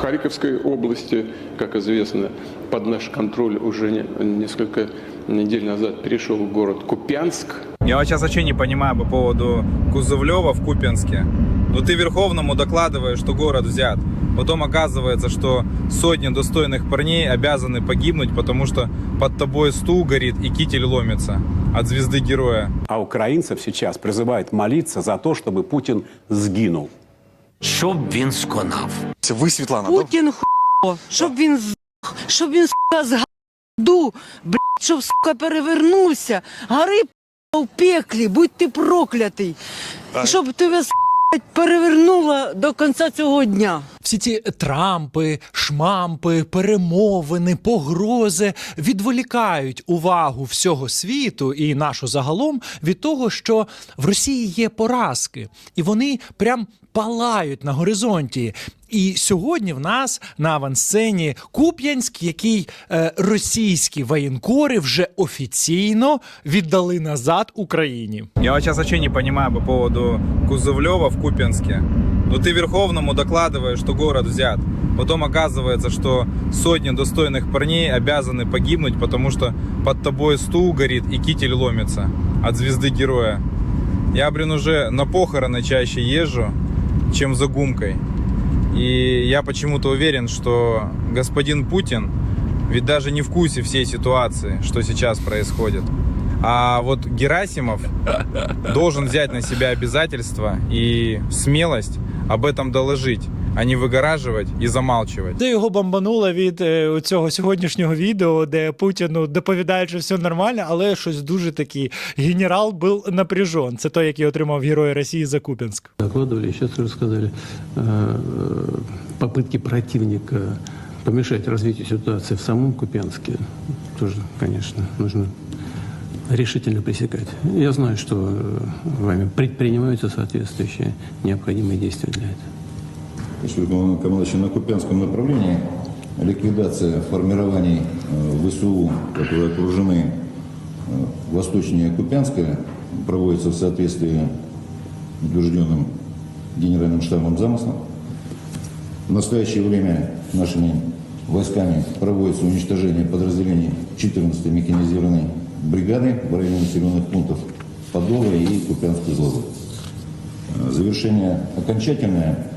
Харьковской области, как известно, под наш контроль уже не- несколько недель назад перешел город Купянск. Я вот сейчас вообще не понимаю по поводу Кузовлева в Купинске. Ну ты Верховному докладываешь, что город взят. Потом оказывается, что сотни достойных парней обязаны погибнуть, потому что под тобой стул горит и китель ломится от звезды героя. А украинцев сейчас призывают молиться за то, чтобы Путин сгинул. Щоб він сконав. Це ви, Світлана, да? Путін ху, щоб він здох, щоб він сука згаду, блядь, щоб сука перевернувся, гори в пеклі, будь ти проклятий. І щоб тебе сука, перевернула до кінця цього дня. Всі ці трампи, шмампи, перемовини, погрози відволікають увагу всього світу і нашу загалом від того, що в Росії є поразки, і вони прям палають на горизонті. І сьогодні в нас на авансцені Куп'янськ, який е, російські воєнкори вже офіційно віддали назад Україні. Я сейчас вообще не понимаю по поводу Кузовлева в Купинске. Ну ты Верховному докладываешь, что город взят. Потом оказывается, что сотни достойных парней обязаны погибнуть, потому что под тобой стул горит и китель ломится от звезды героя. Я, блин, уже на похороны чаще езжу, чем за гумкой. И я почему-то уверен, что господин Путин ведь даже не в курсе всей ситуации, что сейчас происходит. А вот Герасимов должен взять на себя обязательства и смелость об этом доложить, а не выгораживать и замалчивать. Де його бомбануло від е, цього сьогоднішнього відео, де Путіну доповідають, що все нормально, але щось дуже такий генерал був напряжен. Це той, який отримав Героя Росії за Куп'янськ. докладывали, и сейчас рассказали э, попытки противника помешать развитию ситуации в самом Купянске. Тоже, конечно, нужно решительно пресекать. Я знаю, что э, вами предпринимаются соответствующие необходимые действия для этого. Господин командующий, на Купянском направлении ликвидация формирований э, ВСУ, которые окружены э, восточнее Купянска, проводится в соответствии с утвержденным генеральным штабом замыслом. В настоящее время нашими войсками проводится уничтожение подразделений 14-й механизированной бригады в районе населенных пунктов Подола и Купянск-Узловой. Э, Завершение окончательное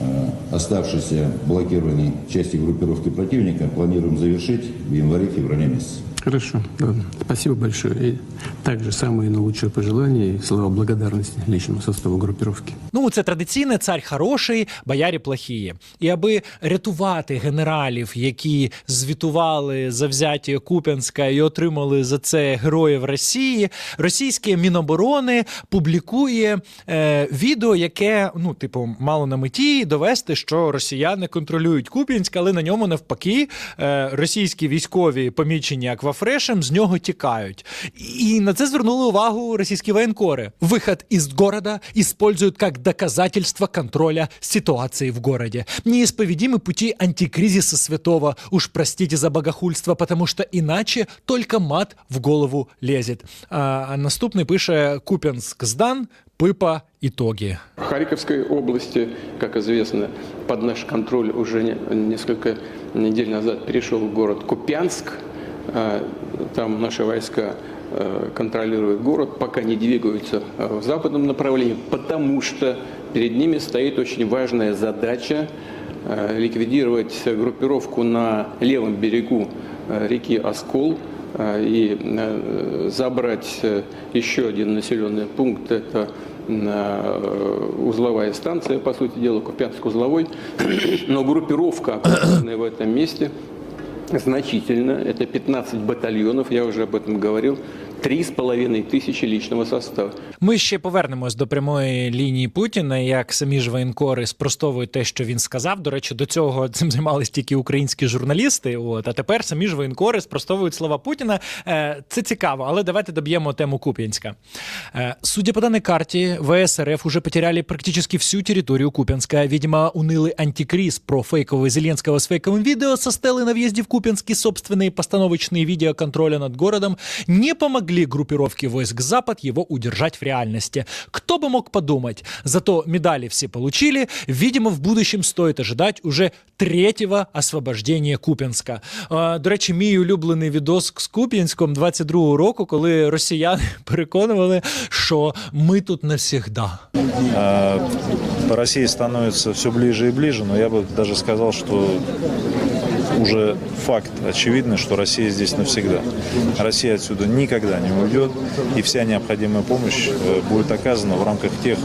э, оставшейся блокированной части группировки противника планируем завершить в январе-феврале месяце. Хорошо, ладно. Спасибо большое. И также самые наилучшие пожелания и слова благодарности личному составу группировки. Ну, це традиційне цар хороший, боярі плохії. І аби рятувати генералів, які звітували за взяття Куп'янська і отримали за це героїв Росії, російське Міноборони публікує е, відео, яке ну, типу, мало на меті довести, що росіяни контролюють Куп'янськ, але на ньому навпаки е, російські військові помічені аквафрешем з нього тікають. І на це звернули увагу російські воєнкори. Виход із города используют как доказательство контроля ситуации в городе. Неисповедимы пути антикризиса святого. Уж простите за богохульство, потому что иначе только мат в голову лезет. А, наступний пише Куп'янськ здан, пипа итоги. В Харьковской области, как известно, под наш контроль уже несколько недель назад перешел город Купянск. А, Там наши войска э, контролируют город, пока не двигаются э, в западном направлении, потому что перед ними стоит очень важная задача э, ликвидировать группировку на левом берегу реки Оскол и забрать еще один населенный пункт. Это узловая станция, по сути дела, Купянск-узловой. Но группировка, в этом месте, значительно. Это 15 батальонов, я уже об этом говорил. Три с половиной тысячи личного состава. Ми ще повернемось до прямої лінії Путіна, як самі ж воєнкори спростовують те, що він сказав. До речі, до цього цим займалися тільки українські журналісти. От а тепер самі ж воєнкори спростовують слова Путіна. Е, Це цікаво, але давайте доб'ємо тему Куп'янська. Е, Судя по данной карте, ВСРФ уже потеряли практически всю территорию Купянска. Видимо, унылый антикриз про фейкового Зеленского с фейковым видео со стелы на въезде в Купянск и собственные постановочные видео контроля над городом не помогли смогли группировки войск Запад его удержать в реальности. Кто бы мог подумать? Зато медали все получили. Видимо, в будущем стоит ожидать уже третього освобождения Куп'янська. До речі, мій улюблений відос з Куп'янськом 22-го року, коли росіяни переконували, що ми тут навсігда. А, Россия становится все ближе и ближе, но я бы даже сказал, что уже факт очевидный, что Россия здесь навсегда. Россия отсюда никогда не уйдет, и вся необходимая помощь э, будет оказана в рамках тех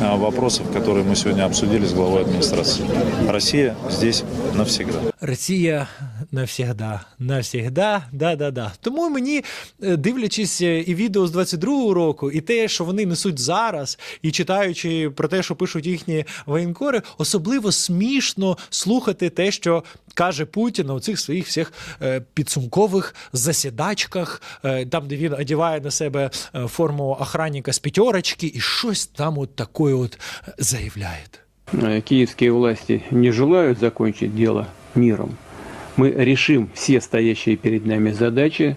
а, вопросов, которые мы сегодня обсудили с главой администрации. Россия здесь навсегда. Росія навсігда, навсігда, да-да-да. Тому мені, е, дивлячись е, і відео з 22-го року, і те, що вони несуть зараз, і читаючи про те, що пишуть їхні воєнкори, особливо смішно слухати те, що каже Путін у цих своїх всіх е, підсумкових засідачках, там, де він одягає на себе форму охранника з п'ятерочки, і щось там от таке от заявляє. Киевские власти не желают закончить дело миром. Мы решим все стоящие перед нами задачи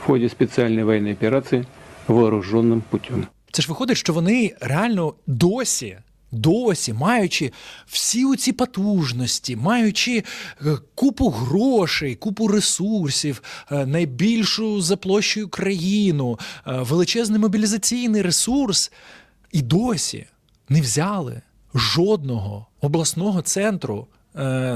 в ходе специальной военной операции вооруженным путем. Це ж виходить, що вони реально досі. Досі, маючи всі ці потужності, маючи е, купу грошей, купу ресурсів, е, найбільшу за площею країну, е, величезний мобілізаційний ресурс, і досі не взяли жодного обласного центру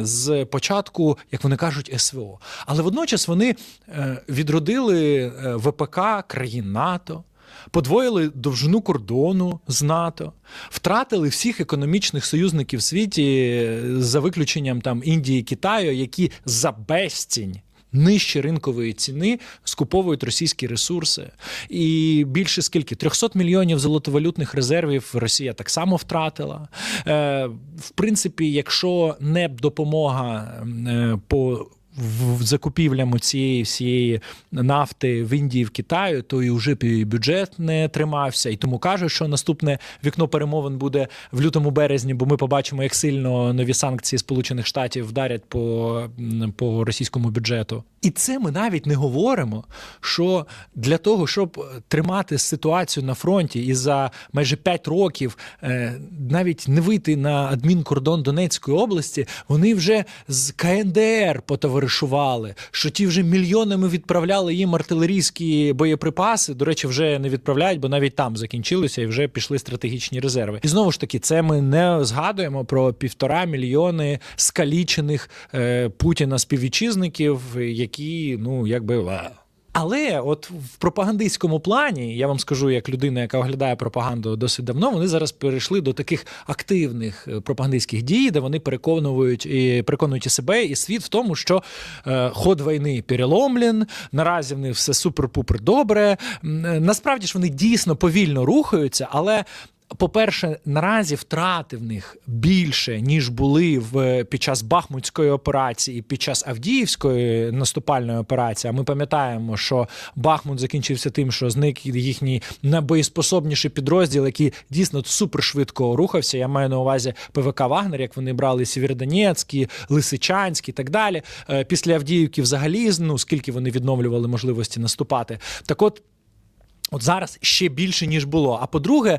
з початку, як вони кажуть, СВО. Але водночас вони е, відродили е, ВПК країн НАТО. Подвоїли довжину кордону з НАТО, втратили всіх економічних союзників в світі е, за виключенням там Індії, Китаю, які за безцінь нижче ринкової ціни скуповують російські ресурси. І більше скільки 300 мільйонів золотовалютних резервів Росія так само втратила. Е, в принципі, якщо не допомога е, по в закупівлям цієї всієї нафти в Індії в Китаю, то і вже бюджет не тримався. І тому кажуть, що наступне вікно перемовин буде в лютому березні, бо ми побачимо, як сильно нові санкції Сполучених Штатів вдарять по, по російському бюджету. І це ми навіть не говоримо, що для того, щоб тримати ситуацію на фронті і за майже 5 років е, навіть не вийти на адмінкордон Донецької області, вони вже з КНДР потоваришували, що ті вже мільйонами відправляли їм артилерійські боєприпаси. До речі, вже не відправляють, бо навіть там закінчилися і вже пішли стратегічні резерви. І знову ж таки, це ми не згадуємо про півтора мільйони скалічених е, Путіна співвітчизників, які ну якби. Але от в пропагандистському плані, я вам скажу, як людина, яка оглядає пропаганду досить давно, вони зараз перейшли до таких активних е, пропагандистських дій, де вони переконують і переконують і себе, і світ в тому, що е, ход війни переломлен, наразі в них все супер-пупер добре. Е, Насправді ж вони дійсно повільно рухаються, але. По-перше, наразі втрати в них більше, ніж були в під час Бахмутської операції, під час Авдіївської наступальної операції. А ми пам'ятаємо, що Бахмут закінчився тим, що зник їхній найбоєспособніший підрозділ, який дійсно супершвидко рухався. Я маю на увазі ПВК Вагнер, як вони брали Сєвєродонецький, Лисичанський і так далі. Е, Після Авдіївки взагалі ну скільки вони відновлювали можливості наступати. Так от. От зараз ще більше ніж було. А по-друге,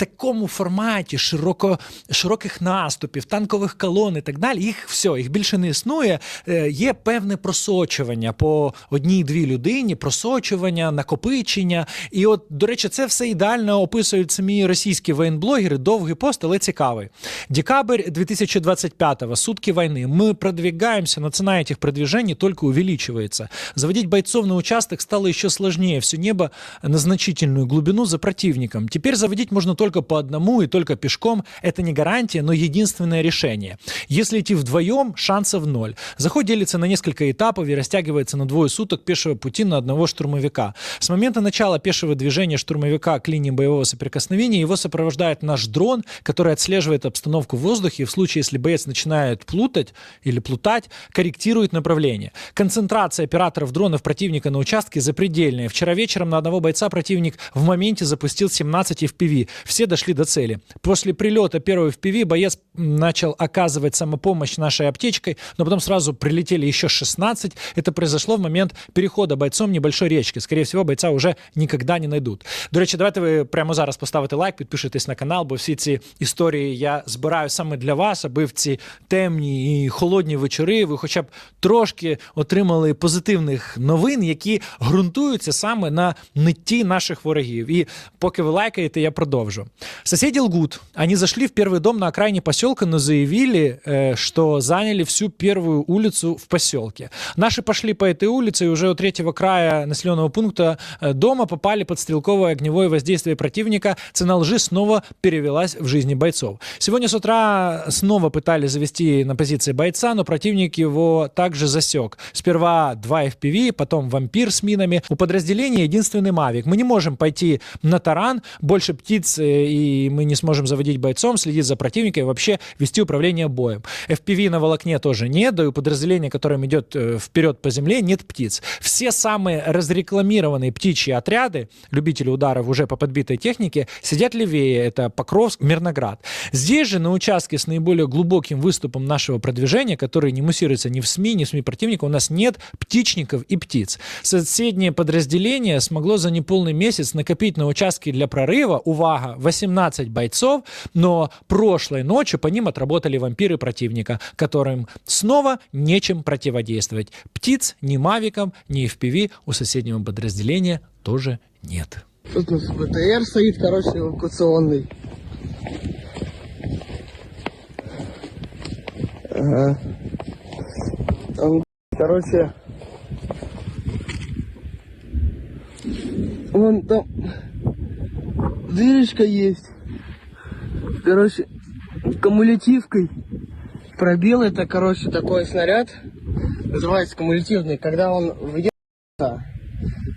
такому форматі широко, широких наступів, танкових колон і так далі, їх все, їх більше не існує. Е, Є певне просочування по одній-дві людині, просочування, накопичення. І от, до речі, це все ідеально описують самі російські воєнблогери. Довгий пост, але цікавий. Декабрь 2025-го, сутки войны. Мы продвигаемся, но цена этих продвижений только увеличивается. Заводить бойцов на участок стало еще сложнее. Все небо на значительную глубину за противником. Теперь заводить можно только по одному и только пешком. Это не гарантия, но единственное решение. Если идти вдвоем, шансов ноль. Заход делится на несколько этапов и растягивается на двое суток пешего пути на одного штурмовика. С момента начала пешего движения штурмовика к линии боевого соприкосновения его сопровождает наш дрон, который отслеживает обстановку в воздухе и в случае, если боец начинает плутать или плутать, корректирует направление. Концентрация операторов дронов противника на участке запредельная. Вчера вечером на одного бойца противник в моменте запустил 17 FPV. Все дошли до цели. После прилета первого FPV боец начал оказывать самопомощь нашей аптечкой, но потом сразу прилетели еще 16. Это произошло в момент перехода бойцом небольшой речки. Скорее всего, бойца уже никогда не найдут. До речі, давайте ви прямо зараз поставите лайк, підпишитесь на канал, бо всі ці історії я збираю саме для вас, аби в ці темні і холодні вечори ви хоча б трошки отримали позитивних новин, які ґрунтуються саме на нитті наших ворогів. І поки ви лайкаєте, я продовжу. Соседи лгут. Они зашли в первый дом на окраине поселка, но заявили, э, что заняли всю первую улицу в поселке. Наши пошли по этой улице, и уже у третьего края населенного пункта э, дома попали под стрелковое огневое воздействие противника. Цена лжи снова перевелась в жизни бойцов. Сегодня с утра снова пытались завести на позиции бойца, но противник его также засек. Сперва два FPV, потом вампир с минами. У подразделения единственный Мавик. Мы не можем пойти на таран, больше птиц, э, и мы не сможем заводить бойцом, следить за противником и вообще вести управление боем. FPV на волокне тоже нет, да и у подразделения, которым идет э, вперед по земле, нет птиц. Все самые разрекламированные птичьи отряды, любители ударов уже по подбитой технике, сидят левее, это Покровск, Мирноград. Здесь же, на участке с наиболее глубоким выступом нашего продвижения, который не муссируется ни в СМИ, ни в СМИ противника, у нас нет птичников и птиц. Соседнее подразделение смогло за неполный месяц накопить на участке для прорыва, увага, 18 бойцов, но прошлой ночью по ним отработали вампиры противника, которым снова нечем противодействовать. Птиц ни мавиком, ни FPV у соседнего подразделения тоже нет. Тут у нас БТР стоит, короче, эвакуационный. Ага. Там, короче, вон там дырочка есть. Короче, кумулятивкой пробил это, короче, такой снаряд. Называется кумулятивный. Когда он въехал,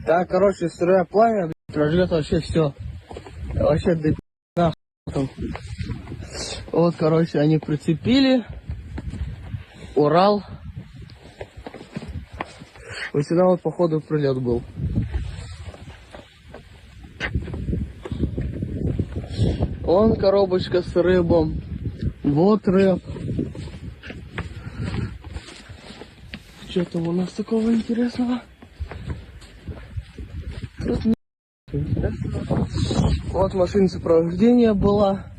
так, короче, сырое пламя, блядь, прожжет вообще все. Вообще, да нахуй. Вот, короче, они прицепили. Урал. Вот сюда вот, походу, прилет был. Вон коробочка с рыбом. Вот рыб. Что там у нас такого интересного? Тут. Вот машина сопровождения была.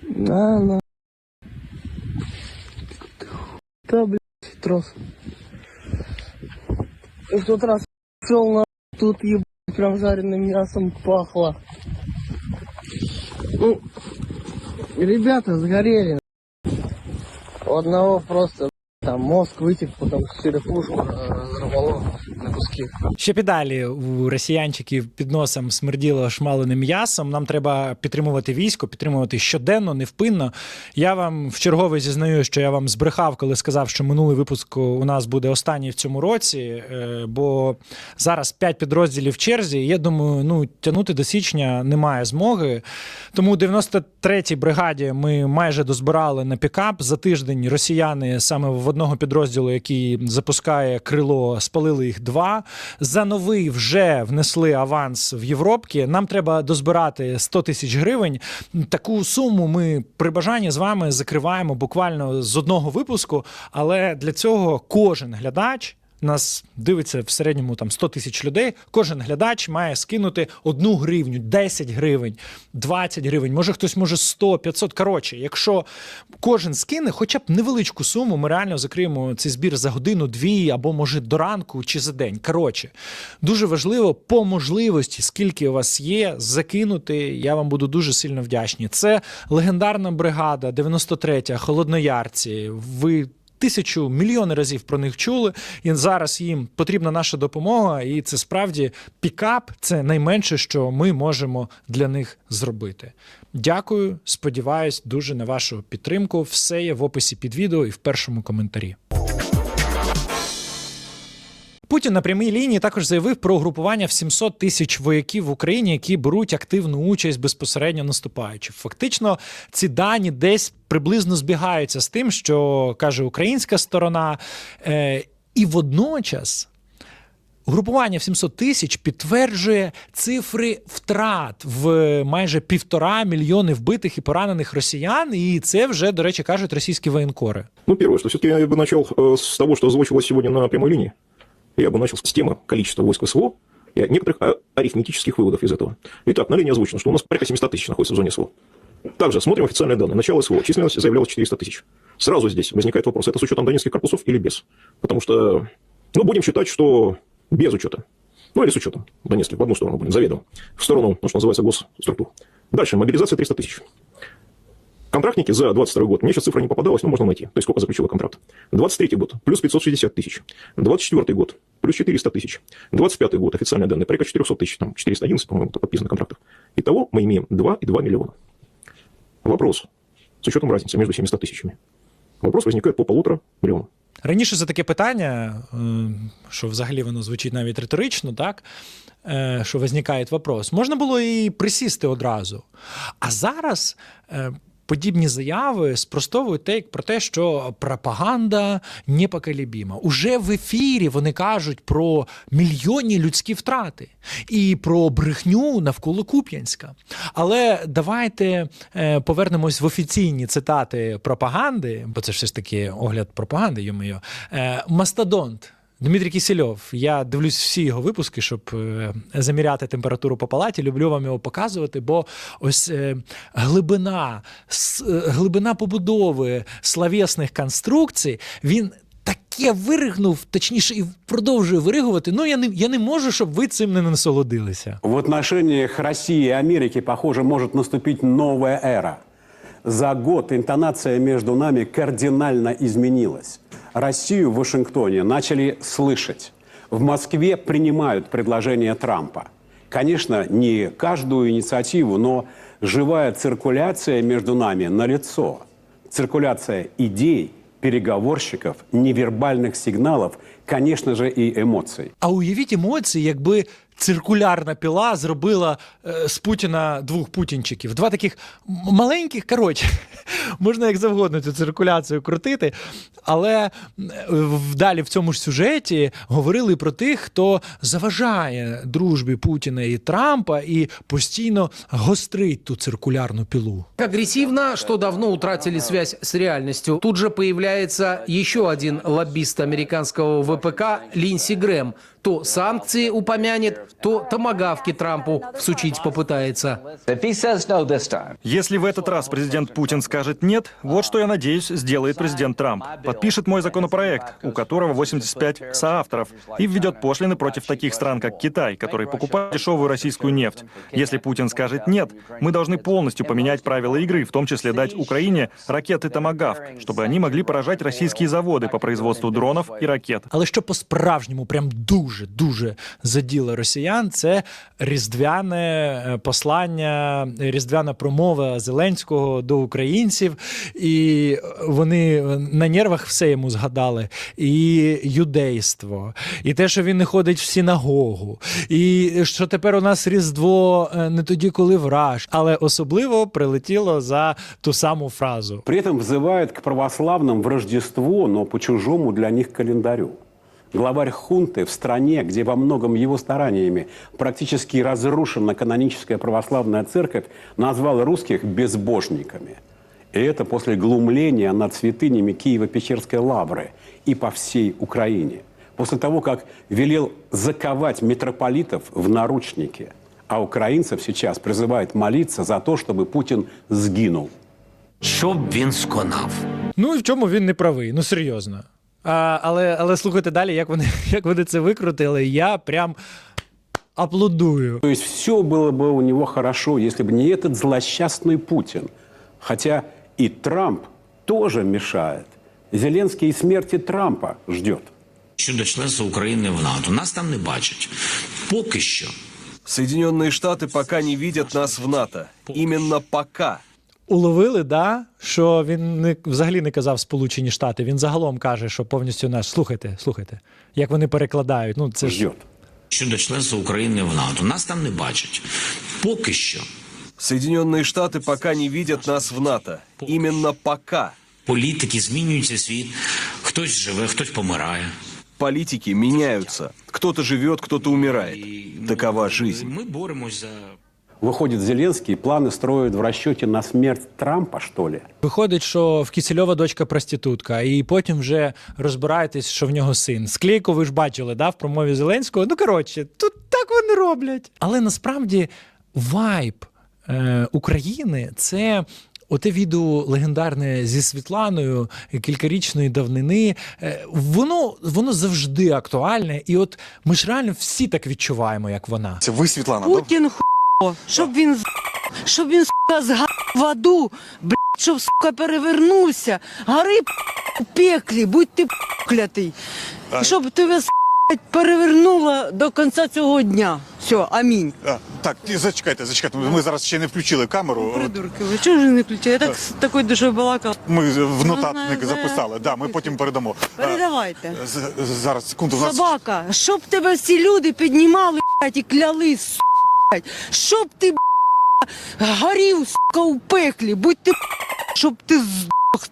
На, на. Да, блядь, трос. И в тот раз шел на тут ебать, прям жареным мясом пахло. Ну, ребята сгорели. У одного просто там мозг вытек, потом черепушку э, разорвало на. Ще підалі у росіянчиків під носом смерділо шмаленим м'ясом. Нам треба підтримувати військо, підтримувати щоденно, невпинно. Я вам в чергове зізнаю, що я вам збрехав, коли сказав, що минулий випуск у нас буде останній в цьому році. е, Бо зараз п'ять підрозділів в черзі. і Я думаю, ну тягнути до січня немає змоги. Тому у 93-й бригаді ми майже дозбирали на пікап. За тиждень росіяни саме в одного підрозділу, який запускає крило, спалили їх два. За новий вже внесли аванс в Європки. Нам треба дозбирати 100 тисяч гривень. Таку суму ми при бажанні з вами закриваємо буквально з одного випуску. Але для цього кожен глядач. Нас дивиться в середньому там 100 тисяч людей. Кожен глядач має скинути одну гривню, 10 гривень, 20 гривень. Може хтось може 100, 500. Коротше, якщо кожен скине хоча б невеличку суму, ми реально закриємо цей збір за годину, дві або може до ранку чи за день. Коротше, дуже важливо по можливості, скільки у вас є, закинути. Я вам буду дуже сильно вдячний. Це легендарна бригада, 93-я, холодноярці. Ви тисячу мільйони разів про них чули, і зараз їм потрібна наша допомога. І це справді пікап це найменше, що ми можемо для них зробити. Дякую, сподіваюсь, дуже на вашу підтримку. Все є в описі під відео і в першому коментарі. Путін на прямій лінії також заявив про угрупування в 700 тисяч вояків в Україні, які беруть активну участь безпосередньо наступаючи. Фактично, ці дані десь приблизно збігаються з тим, що каже українська сторона, е, і водночас. Угрупування в 700 тисяч підтверджує цифри втрат в майже півтора мільйони вбитих і поранених росіян. І це вже, до речі, кажуть російські воєнкори. Ну, первое, что все-таки я бы начал э, с того, что озвучивалось сегодня на прямой линии. Я бы начал с темы количества войск СВО и некоторых а, арифметических выводов из этого. Итак, на линии озвучено, что у нас порядка 700 тысяч находится в зоне СВО. Также смотрим официальные данные. Начало СВО. Численность заявлялась 400 тысяч. Сразу здесь возникает вопрос, это с учетом донецких корпусов или без? Потому что, ну, будем считать, что без учета. Ну, или с учетом донецких. В одну сторону будем, заведомо. В сторону, ну, что называется, госструктур. Дальше, мобилизация 300 тысяч. Контрактники за 22 год, мне сейчас цифра не попадалась, но можно найти. То есть сколько заключило контракт. 23 год, плюс 560 тысяч. 24 год, плюс 400 тысяч. 25 год, официальные данные, порядка 400 тысяч, там 411, по-моему, подписано контрактов. Итого мы имеем 2,2 миллиона. Вопрос, с учетом разницы между 700 тысячами. Вопрос возникает по полутора миллиона. Раніше за таке питання, е, що взагалі воно звучить навіть риторично, так е, що виникає вопрос, можна було і присісти одразу. А зараз. Подібні заяви спростовують те, про те, що пропаганда непоколебіма. Уже в ефірі вони кажуть про мільйонні людські втрати і про брехню навколо Куп'янська. Але давайте е, повернемось в офіційні цитати пропаганди, бо це все ж таки огляд пропаганди, йомийо. Е, Мастодонт. Дмитрій Кісельов, я дивлюсь всі його випуски, щоб е, заміряти температуру по палаті. Люблю вам його показувати, бо ось е, глибина, е, глибина побудови словесних конструкцій, він таке виригнув, точніше, і продовжує виригувати. Ну, я не, я не можу, щоб ви цим не насолодилися. В отношениях России и Америки, похоже, может наступить новая эра. За год интонация между нами кардинально изменилась. Россию в Вашингтоне начали слышать. В Москве принимают предложения Трампа. Конечно, не каждую инициативу, но живая циркуляция между нами налицо. Циркуляция идей, переговорщиков, невербальных сигналов, конечно же, и эмоций. А уявіть емоції, якби Циркулярна піла зробила е, з Путіна двох путінчиків. Два таких маленьких, коротше, можна як завгодно цю циркуляцію крутити. Але е, далі в цьому ж сюжеті говорили про тих, хто заважає дружбі Путіна і Трампа і постійно гострить ту циркулярну пілу. агрессивно, что давно утратили связь с реальностью. Тут же появляется еще один лоббист американского ВПК Линси Грэм. То санкции упомянет, то томагавки Трампу всучить попытается. Если в этот раз президент Путин скажет «нет», вот что, я надеюсь, сделает президент Трамп. Подпишет мой законопроект, у которого 85 соавторов, и введет пошлины против таких стран, как Китай, которые покупают дешевую российскую нефть. Если Путин скажет «нет», мы должны полностью поменять правила игры, в том числе дать Украине ракеты «Томагавк», чтобы они могли поражать российские заводы по производству дронов и ракет. Але що по-справжньому прям дуже дуже заділо росіян, це різдвяне е, послання, різдвяна промова Зеленського до українців, і вони на нервах все йому згадали. І юдейство, і те, що він не ходить в синагогу, і що тепер у нас Різдво е, не тоді, коли враж, але особливо прилетіло за ту саму фразу. При этом взывает к православным в Рождество, но по чужому для них календарю. Главарь хунты в стране, где во многом его стараниями практически разрушена каноническая православная церковь, назвал русских безбожниками. И это после глумления над святынями Киево-Печерской лавры и по всей Украине. После того, как велел заковать митрополитов в наручники. А украинцев сейчас призывает молиться за то, чтобы Путин сгинул. Щоб він сконав. Ну і в чому він не правий? Ну серйозно. А, але, але слухайте далі, як вони, як вони це викрутили. Я прям аплодую. То есть все было бы у него хорошо, если бы не этот злосчастный Путин. Хотя и Трамп тоже мешает. Зеленский и смерти Трампа ждет. Щодо членства України в НАТО. Нас там не бачать. Поки що. Соединенные Штаты пока не видят нас в НАТО. Именно пока. Уловили, да, що він не, взагалі не казав Сполучені Штати. Він загалом каже, що повністю наш. Слухайте, слухайте, як вони перекладають. Ну, це ж Щодо членства України в НАТО. Нас там не бачать. Поки що. Соединенные Штаты пока не видят нас в НАТО. Именно пока. Політики змінюються світ. Хтось живе, хтось помирає. Политики меняются. Кто-то живет, кто-то умирает. Такова жизнь. Ми боремось за Выходит, Зеленский планы строит в расчете на смерть Трампа, что ли? Виходить, що в Кісельова дочка проститутка, і потім вже розбираєтесь, що в нього син. Склейку ви ж бачили, да, в промові Зеленського. Ну коротше, тут так вони роблять. Але насправді вайб е, України це. Оте відео легендарне зі Світланою кількарічної давнини, е, воно, воно завжди актуальне. І от ми ж реально всі так відчуваємо, як вона. Це ви, Світлана, Путін хуй, щоб він з- щоб він сука згав в аду, блядь, щоб сука перевернувся, гори у пеклі, будь ти проклятий. Щоб тебе сука, перевернуло до кінця цього дня. Все, амінь. А, так, і зачекайте, зачекайте. Ми зараз ще не включили камеру. Придурки, ви чого ж не включили? Я так з такою душою балакала. Ми в нотатник записали. Да, ми потім передамо. Передавайте. з- Зараз, секунду, у нас Собака, щоб тебе всі люди піднімали блядь, і кляли, сука. Щоб ти горів сука, у пеклі, будь ти щоб ти здох.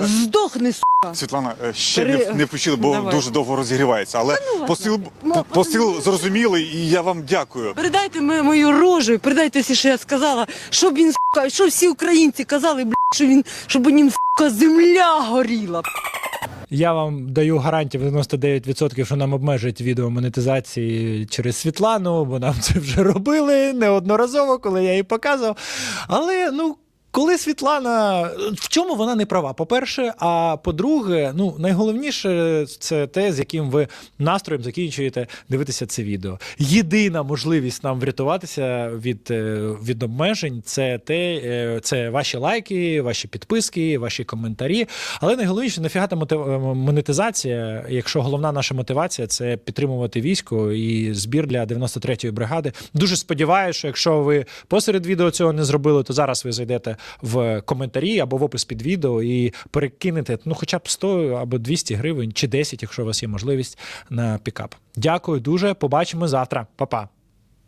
Здохни, сука. Світлана е, ще Пере- не, не включили, бо Давай. дуже довго розігрівається. Але вас посил, Ну, посил зрозумілий, і я вам дякую. Передайте ми- мою рожу, передайте всі, що я сказала, щоб він, сука, щоб всі українці казали, блядь, що він, щоб у нім, сука, земля горіла. Я вам даю гарантію в 99%, що нам обмежать відео монетизації через Світлану, бо нам це вже робили неодноразово, коли я її показував. Але ну. Коли Світлана, в чому вона не права? По-перше, а по-друге, ну найголовніше це те, з яким ви настроєм закінчуєте дивитися це відео. Єдина можливість нам врятуватися від, е, від обмежень це те, е, це ваші лайки, ваші підписки, ваші коментарі. Але найголовніше нафіга та е, монетизація, якщо головна наша мотивація це підтримувати військо і збір для 93-ї бригади. Дуже сподіваюся, що якщо ви посеред відео цього не зробили, то зараз ви зайдете в коментарі або в опис під відео і перекинете ну, хоча б 100 або 200 гривень чи 10, якщо у вас є можливість на пікап. Дякую дуже. Побачимо завтра. Па-па.